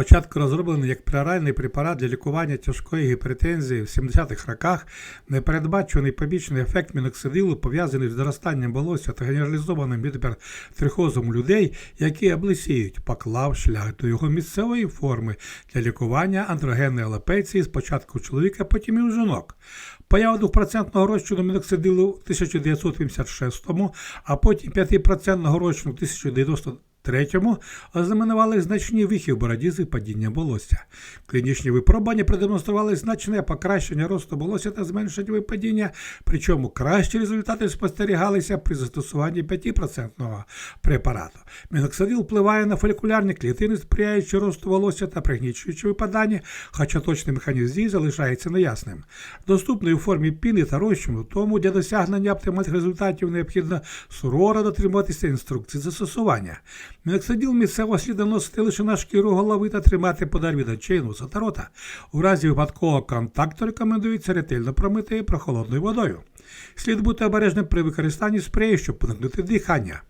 Спочатку розроблений як пероральний препарат для лікування тяжкої гіпертензії в 70-х роках, непередбачений побічний ефект міноксидилу пов'язаний з зростанням волосся та генералізованим гіпертрихозом людей, які облисіють, поклав шлях до його місцевої форми для лікування андрогенної алопеції спочатку у чоловіка, потім і у жінок. Поява 2% розчину міноксидилу в 1986, а потім 5% розчину в 1993 Третьому ознаменували значні вихи в бороді з падіння волосся. Клінічні випробування продемонстрували значне покращення росту волосся та зменшення випадіння, причому кращі результати спостерігалися при застосуванні 5% препарату. Міноксидил впливає на фолікулярні клітини, сприяючи росту волосся та пригнічуючи випадання, хоча точний механізм дії залишається неясним. Доступний у формі піни та розчину, тому для досягнення оптимальних результатів необхідно суворо дотримуватися інструкцій застосування. Міноксиділ місцево слід наносити лише на шкіру голови та тримати подаль від очей, носа та рота. У разі випадкового контакту рекомендується ретельно промити прохолодною водою. Слід бути обережним при використанні спрею, щоб уникнути дихання.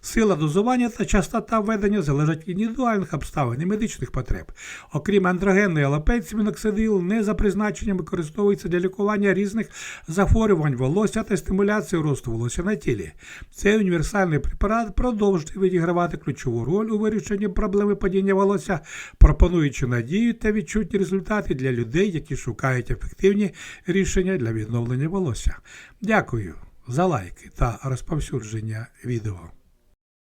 Сила дозування та частота введення залежать від індивідуальних обставин і медичних потреб. Окрім андрогенної алопеції, міноксидил не за призначенням використовується для лікування різних захворювань волосся та стимуляції росту волосся на тілі. Цей універсальний препарат продовжує відігравати ключову роль у вирішенні проблеми падіння волосся, пропонуючи надію та відчутні результати для людей, які шукають ефективні рішення для відновлення волосся. Дякую за лайки та розповсюдження відео.